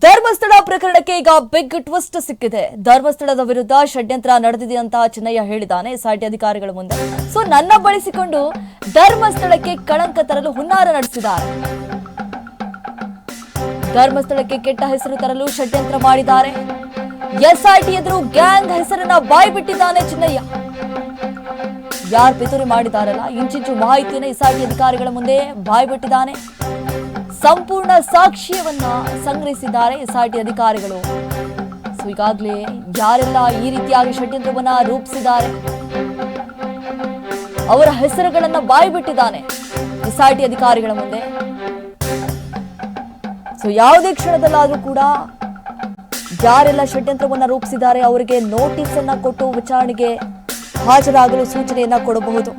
ಧರ್ಮಸ್ಥಳ ಪ್ರಕರಣಕ್ಕೆ ಈಗ big twist ಸಿಕ್ಕಿದೆ. ಧರ್ಮಸ್ಥಳದ ವಿರುದ್ಧ ಷಡ್ಯಂತ್ರ ನಡೆದಿದೆ ಅಂತ ಚೆನ್ನಯ್ಯ ಹೇಳಿದ್ದಾನೆ. ಎಸ್ಐಟಿ ಅಧಿಕಾರಿಗಳ ಮುಂದೆ. ಸೊ ನನ್ನ ಬಳಸಿಕೊಂಡು ಧರ್ಮಸ್ಥಳಕ್ಕೆ ಕಳಂಕ ತರಲು ಹುನ್ನಾರ ನಡೆಸಿದ್ದಾರೆ. ಧರ್ಮಸ್ಥಳಕ್ಕೆ ಕೆಟ್ಟ ಹೆಸರು ತರಲು ಷಡ್ಯಂತ್ರ ಮಾಡಿದ್ದಾರೆ. ಎಸ್ಐಟಿ ಎದುರು ಗ್ಯಾಂಗ್ ಹೆಸರನ್ನ ಬಾಯ್ಬಿಟ್ಟಿದ್ದಾನೆ ಚಿನ್ನಯ್ಯ. ಯಾರು ಪಿತೂರಿ ಮಾಡಿದಾರಲ್ಲ ಇಂಚಿಂಚು ಮಾಹಿತಿಯನ್ನು ಎಸ್ಐಟಿ ಅಧಿಕಾರಿಗಳ ಮುಂದೆ ಬಾಯ್ಬಿಟ್ಟಿದ್ದಾನೆ. ಸಂಪೂರ್ಣ ಸಾಕ್ಷ್ಯವನ್ನ ಸಂಗ್ರಹಿಸಿದ್ದಾರೆ ಎಸ್ಐಟಿ ಅಧಿಕಾರಿಗಳು. ಸೊ, ಈಗಾಗಲೇ ಯಾರೆಲ್ಲ ಈ ರೀತಿಯಾಗಿ ಷಡ್ಯಂತ್ರವನ್ನ ರೂಪಿಸಿದ್ದಾರೆ? ಅವರ ಹೆಸರುಗಳನ್ನ ಬಾಯ್ಬಿಟ್ಟಿದ್ದಾನೆ ಟಿ ಅಧಿಕಾರಿಗಳ ಮುಂದೆ. ಸೊ, ಯಾವುದೇ ಕ್ಷಣದಲ್ಲಾದ್ರೂ ಕೂಡ ಯಾರೆಲ್ಲ ಷಡ್ಯಂತ್ರವನ್ನ ರೂಪಿಸಿದ್ದಾರೆ, ಅವರಿಗೆ ನೋಟಿಸ್ ಅನ್ನ ಕೊಟ್ಟು ವಿಚಾರಣೆಗೆ ಹಾಜರಾಗಲು ಸೂಚನೆಯನ್ನ ಕೊಡಬಹುದು.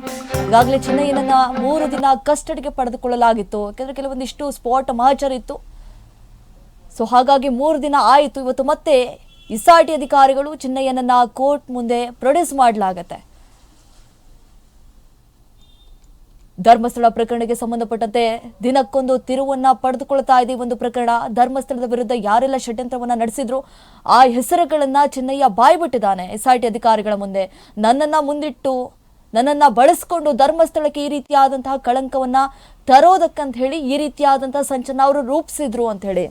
ಈಗಾಗಲೇ ಚಿನ್ನಯ್ಯನನ್ನ ಮೂರು ದಿನ ಕಸ್ಟಡಿಗೆ ಪಡೆದುಕೊಳ್ಳಲಾಗಿತ್ತು. ಯಾಕಂದ್ರೆ ಕೆಲವೊಂದಿಷ್ಟು ಸ್ಪಾಟ್ ಮಾಚರ್ ಇತ್ತು. ಸೊ ಹಾಗಾಗಿ ಮೂರು ದಿನ ಆಯಿತು. ಇವತ್ತು ಮತ್ತೆ ಇಸಾಟಿ ಅಧಿಕಾರಿಗಳು ಚಿನ್ನಯ್ಯನನ್ನ ಕೋರ್ಟ್ ಮುಂದೆ ಪ್ರೊಡ್ಯೂಸ್ ಮಾಡಲಾಗತ್ತೆ. ಧರ್ಮಸ್ಥಳ ಪ್ರಕರಣಕ್ಕೆ ಸಂಬಂಧಪಟ್ಟಂತೆ ದಿನಕ್ಕೊಂದು ತಿರುವನ್ನ ಪಡೆದುಕೊಳ್ತಾ ಇದೆ ಒಂದು ಪ್ರಕರಣ. ಧರ್ಮಸ್ಥಳದ ವಿರುದ್ಧ ಯಾರೆಲ್ಲ ಷಡ್ಯಂತ್ರವನ್ನ ನಡೆಸಿದ್ರು, ಆ ಹೆಸರುಗಳನ್ನ ಚೆನ್ನಯ್ಯ ಬಾಯ್ಬಿಟ್ಟಿದ್ದಾನೆ. ಎಸ್ಐಟಿ ಅಧಿಕಾರಿಗಳ ಮುಂದೆ ನನ್ನನ್ನ ಮುಂದಿಟ್ಟು, ನನ್ನನ್ನ ಬಳಸ್ಕೊಂಡು ಧರ್ಮಸ್ಥಳಕ್ಕೆ ಈ ರೀತಿಯಾದಂತಹ ಕಳಂಕವನ್ನ ತರೋದಕ್ಕಂತ ಹೇಳಿ ಈ ರೀತಿಯಾದಂತಹ ಸಂಚನ ಅವರು ರೂಪಿಸಿದ್ರು ಅಂತ ಹೇಳಿ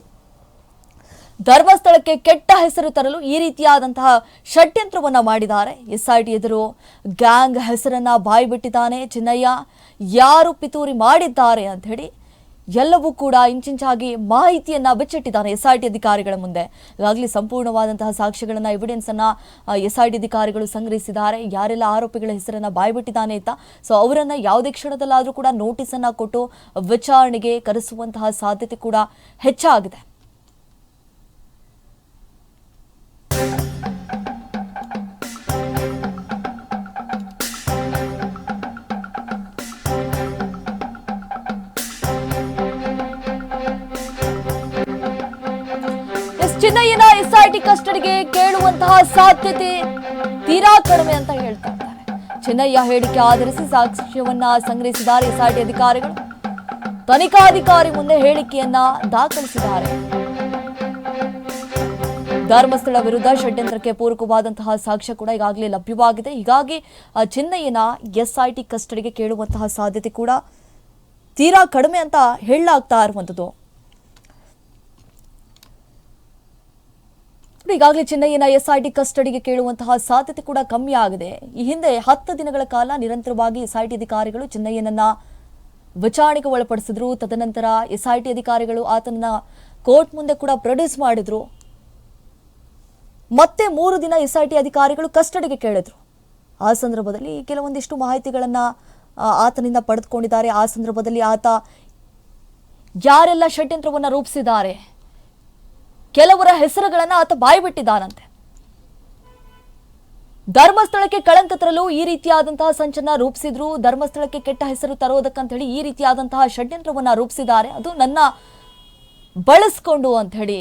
ಧರ್ಮಸ್ಥಳಕ್ಕೆ ಕೆಟ್ಟ ಹೆಸರು ತರಲು ಈ ರೀತಿಯಾದಂತಹ ಷಡ್ಯಂತ್ರವನ್ನು ಮಾಡಿದ್ದಾರೆ. ಎಸ್ಐಟಿ ಎದುರು ಗ್ಯಾಂಗ್ ಹೆಸರನ್ನ ಬಾಯ್ಬಿಟ್ಟಿದ್ದಾನೆ ಚಿನ್ನಯ್ಯ. ಯಾರು ಪಿತೂರಿ ಮಾಡಿದ್ದಾರೆ ಅಂತ ಹೇಳಿ ಎಲ್ಲವೂ ಕೂಡ ಇಂಚಿಂಚಾಗಿ ಮಾಹಿತಿಯನ್ನ ಬಿಚ್ಚಿಟ್ಟಿದ್ದಾನೆ ಎಸ್ಐಟಿ ಅಧಿಕಾರಿಗಳ ಮುಂದೆ. ಈಗಾಗಲೇ ಸಂಪೂರ್ಣವಾದಂತಹ ಸಾಕ್ಷ್ಯಗಳನ್ನ ಎವಿಡೆನ್ಸ್ ಅನ್ನ ಎಸ್ಐಟಿ ಅಧಿಕಾರಿಗಳು ಸಂಗ್ರಹಿಸಿದ್ದಾರೆ. ಯಾರೆಲ್ಲ ಆರೋಪಿಗಳ ಹೆಸರನ್ನ ಬಾಯ್ಬಿಟ್ಟಿದ್ದಾನೆ ಅಂತ, ಸೊ ಅವರನ್ನ ಯಾವುದೇ ಕ್ಷಣದಲ್ಲಾದರೂ ಕೂಡ ನೋಟಿಸ್ ಕೊಟ್ಟು ವಿಚಾರಣೆಗೆ ಕರೆಸುವಂತಹ ಸಾಧ್ಯತೆ ಕೂಡ ಹೆಚ್ಚಾಗಿದೆ. ಚಿನ್ನಯ್ಯನ ಎಸ್ಐಟಿ ಕಸ್ಟಡಿಗೆ ಕೇಳುವಂತಹ ಸಾಧ್ಯತೆ ತೀರಾ ಕಡಿಮೆ ಅಂತ ಹೇಳ್ತಾ ಇದ್ದಾರೆ. ಚಿನ್ನಯ್ಯ ಹೇಳಿಕೆ ಆಧರಿಸಿ ಸಾಕ್ಷ್ಯವನ್ನ ಸಂಗ್ರಹಿಸಿದ್ದಾರೆ ಎಸ್ಐಟಿ ಅಧಿಕಾರಿಗಳು. ತನಿಖಾಧಿಕಾರಿ ಮುಂದೆ ಹೇಳಿಕೆಯನ್ನ ದಾಖಲಿಸಿದ್ದಾರೆ. ಧರ್ಮಸ್ಥಳ ವಿರುದ್ಧ ಷಡ್ಯಂತ್ರಕ್ಕೆ ಪೂರಕವಾದಂತಹ ಸಾಕ್ಷ್ಯ ಕೂಡ ಈಗಾಗಲೇ ಲಭ್ಯವಾಗಿದೆ. ಹೀಗಾಗಿ, ಆ ಚಿನ್ನಯ್ಯನ ಎಸ್ಐಟಿ ಕಸ್ಟಡಿಗೆ ಕೇಳುವಂತಹ ಸಾಧ್ಯತೆ ಕೂಡ ತೀರಾ ಕಡಿಮೆ ಅಂತ ಹೇಳಲಾಗ್ತಾ ಇರುವಂಥದ್ದು. ಈಗಾಗಲೇ ಚಿನ್ನಯ್ಯನ ಎಸ್ಐಟಿ ಕಸ್ಟಡಿಗೆ ಕೇಳುವಂತಹ ಸಾಧ್ಯತೆ ಕೂಡ ಕಮ್ಮಿ ಆಗಿದೆ. ಈ ಹಿಂದೆ ಹತ್ತು ದಿನಗಳ ಕಾಲ ನಿರಂತರವಾಗಿ ಎಸ್ಐಟಿ ಅಧಿಕಾರಿಗಳು ಚಿನ್ನಯ್ಯನನ್ನ ವಿಚಾರಣೆಗೆ ಒಳಪಡಿಸಿದ್ರು. ತದನಂತರ ಎಸ್ಐಟಿ ಅಧಿಕಾರಿಗಳು ಆತನನ್ನ ಕೋರ್ಟ್ ಮುಂದೆ ಕೂಡ ಪ್ರೊಡ್ಯೂಸ್ ಮಾಡಿದ್ರು. ಮತ್ತೆ ಮೂರು ದಿನ ಎಸ್ಐಟಿ ಅಧಿಕಾರಿಗಳು ಕಸ್ಟಡಿಗೆ ಕೇಳಿದ್ರು. ಆ ಸಂದರ್ಭದಲ್ಲಿ ಕೆಲವೊಂದಿಷ್ಟು ಮಾಹಿತಿಗಳನ್ನ ಆತನಿಂದ ಪಡೆದುಕೊಂಡಿದ್ದಾರೆ. ಆ ಸಂದರ್ಭದಲ್ಲಿ ಆತ ಯಾರೆಲ್ಲ ಷಡ್ಯಂತ್ರವನ್ನು ರೂಪಿಸಿದ್ದಾರೆ? ಕೆಲವರ ಹೆಸರುಗಳನ್ನ ಆತ ಬಾಯಿಬಿಟ್ಟಿದ್ದಾನಂತೆ. ಧರ್ಮಸ್ಥಳಕ್ಕೆ ಕಳಂಕ ತರಲು ಈ ರೀತಿಯಾದಂತಹ ಸಂಚನ್ನ ರೂಪಿಸಿದ್ರು. ಧರ್ಮಸ್ಥಳಕ್ಕೆ ಕೆಟ್ಟ ಹೆಸರು ತರೋದಕ್ಕಂತ ಹೇಳಿ ಈ ರೀತಿಯಾದಂತಹ ಷಡ್ಯಂತ್ರವನ್ನ ರೂಪಿಸಿದ್ದಾರೆ. ಅದು ನನ್ನ ಬಳಸ್ಕೊಂಡು ಅಂತ ಹೇಳಿ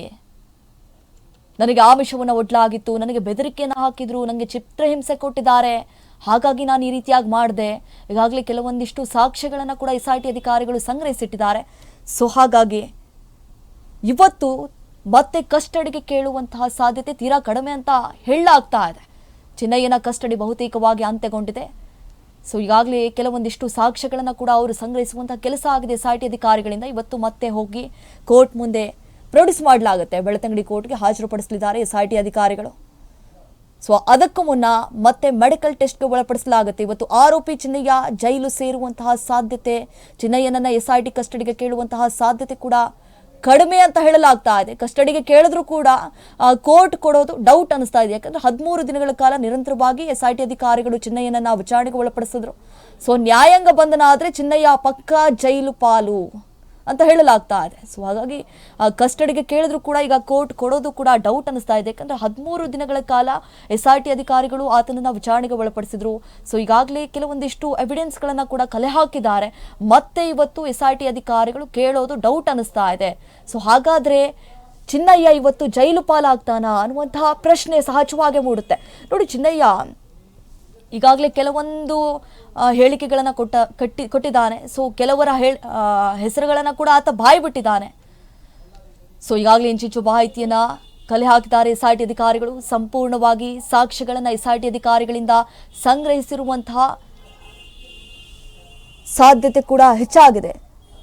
ನನಗೆ ಆಮಿಷವನ್ನು ಒಡ್ಲಾಗಿತ್ತು. ನನಗೆ ಬೆದರಿಕೆಯನ್ನು ಹಾಕಿದ್ರು. ನನಗೆ ಚಿತ್ರಹಿಂಸೆ ಕೊಟ್ಟಿದ್ದಾರೆ. ಹಾಗಾಗಿ ನಾನು ಈ ರೀತಿಯಾಗಿ ಮಾಡಿದೆ. ಈಗಾಗಲೇ ಕೆಲವೊಂದಿಷ್ಟು ಸಾಕ್ಷ್ಯಗಳನ್ನು ಕೂಡ ಎಸ್ ಅಧಿಕಾರಿಗಳು ಸಂಗ್ರಹಿಸಿಟ್ಟಿದ್ದಾರೆ. ಸೊ ಹಾಗಾಗಿ ಇವತ್ತು ಮತ್ತೆ ಕಸ್ಟಡಿಗೆ ಕೇಳುವಂತಹ ಸಾಧ್ಯತೆ ತೀರಾ ಕಡಿಮೆ ಅಂತ ಹೇಳಲಾಗ್ತಾ ಇದೆ. ಚಿನ್ನಯ್ಯನ ಕಸ್ಟಡಿ ಬಹುತೇಕವಾಗಿ ಅಂತ್ಯಗೊಂಡಿದೆ. ಸೊ ಈಗಾಗಲೇ ಕೆಲವೊಂದಿಷ್ಟು ಸಾಕ್ಷ್ಯಗಳನ್ನು ಕೂಡ ಅವರು ಸಂಗ್ರಹಿಸುವಂತಹ ಕೆಲಸ ಆಗಿದೆ ಎಸ್ ಐ ಟಿ ಅಧಿಕಾರಿಗಳಿಂದ. ಇವತ್ತು ಮತ್ತೆ ಹೋಗಿ ಕೋರ್ಟ್ ಮುಂದೆ ಪ್ರೊಡ್ಯೂಸ್ ಮಾಡಲಾಗುತ್ತೆ. ಬೆಳತಂಗಡಿ ಕೋರ್ಟ್ಗೆ ಹಾಜರುಪಡಿಸಲಿದ್ದಾರೆ ಎಸ್ ಐ ಟಿ ಅಧಿಕಾರಿಗಳು. ಸೊ ಅದಕ್ಕೂ ಮುನ್ನ ಮತ್ತೆ ಮೆಡಿಕಲ್ ಟೆಸ್ಟ್ಗೆ ಒಳಪಡಿಸಲಾಗುತ್ತೆ. ಇವತ್ತು ಆರೋಪಿ ಚಿನ್ನಯ್ಯ ಜೈಲು ಸೇರುವಂತಹ ಸಾಧ್ಯತೆ ಚಿನ್ನಯ್ಯನನ್ನ ಎಸ್ ಐ ಟಿ ಕಸ್ಟಡಿಗೆ ಕೇಳುವಂತಹ ಸಾಧ್ಯತೆ ಕೂಡ ಕಡಿಮೆ ಅಂತ ಹೇಳಲಾಗ್ತಾ ಇದೆ. ಕಸ್ಟಡಿಗೆ ಕೇಳಿದ್ರು ಕೂಡ ಕೋರ್ಟ್ ಕೊಡೋದು ಡೌಟ್ ಅನಿಸ್ತಾ ಇದೆ. ಯಾಕಂದ್ರೆ ಹದಿಮೂರು ದಿನಗಳ ಕಾಲ ನಿರಂತರವಾಗಿ ಎಸ್ ಐ ಟಿ ಅಧಿಕಾರಿಗಳು ಚಿನ್ನಯ್ಯನನ್ನ ವಿಚಾರಣೆಗೆ ಒಳಪಡಿಸಿದ್ರು. ಸೊ ನ್ಯಾಯಾಂಗ ಬಂಧನ ಆದ್ರೆ ಚಿನ್ನಯ್ಯ ಪಕ್ಕಾ ಜೈಲು ಪಾಲು. ಅಂತ ಹೇಳಲಾಗ್ತಾ ಇದೆ. ಸೊ ಹಾಗಾಗಿ ಕಸ್ಟಡಿಗೆ ಕೇಳಿದ್ರು ಕೂಡ ಈಗ ಕೋರ್ಟ್ ಕೊಡೋದು ಕೂಡ ಡೌಟ್ ಅನಿಸ್ತಾ ಇದೆ. ಯಾಕಂದ್ರೆ ಹದಿಮೂರು ದಿನಗಳ ಕಾಲ ಎಸ್ ಆರ್ ಟಿ ಅಧಿಕಾರಿಗಳು ಆತನನ್ನ ವಿಚಾರಣೆಗೆ ಒಳಪಡಿಸಿದ್ರು. ಸೊ ಈಗಾಗಲೇ ಕೆಲವೊಂದಿಷ್ಟು ಎವಿಡೆನ್ಸ್ಗಳನ್ನ ಕೂಡ ಕಲೆ ಹಾಕಿದ್ದಾರೆ. ಮತ್ತೆ ಇವತ್ತು ಎಸ್ ಆರ್ ಟಿ ಅಧಿಕಾರಿಗಳು ಕೇಳೋದು ಡೌಟ್ ಅನಿಸ್ತಾ ಇದೆ. ಸೊ ಹಾಗಾದ್ರೆ ಚಿನ್ನಯ್ಯ ಇವತ್ತು ಜೈಲು ಪಾಲಾಗ್ತಾನ ಅನ್ನುವಂತಹ ಪ್ರಶ್ನೆ ಸಹಜವಾಗಿ ಮೂಡುತ್ತೆ. ನೋಡಿ ಚಿನ್ನಯ್ಯ ಈಗಾಗಲೇ ಕೆಲವೊಂದು ಹೇಳಿಕೆಗಳನ್ನು ಕೊಟ್ಟ, ಕಟ್ಟಿ, ಕೊಟ್ಟಿದ್ದಾನೆ. ಸೊ ಕೆಲವರ ಹೇಳ್ ಹೆಸರುಗಳನ್ನು ಕೂಡ ಆತ ಬಾಯಿ ಬಿಟ್ಟಿದ್ದಾನೆ. ಸೊ ಈಗಾಗಲೇ ಇಂಚಿಂಚು ಮಾಹಿತಿಯನ್ನ ಕಲೆ ಹಾಕಿದ್ದಾರೆ ಎಸ್ಐಟಿ ಅಧಿಕಾರಿಗಳು. ಸಂಪೂರ್ಣವಾಗಿ ಸಾಕ್ಷ್ಯಗಳನ್ನು ಟಿ ಅಧಿಕಾರಿಗಳಿಂದ ಸಂಗ್ರಹಿಸಿರುವಂತಹ ಸಾಧ್ಯತೆ ಕೂಡ ಹೆಚ್ಚಾಗಿದೆ.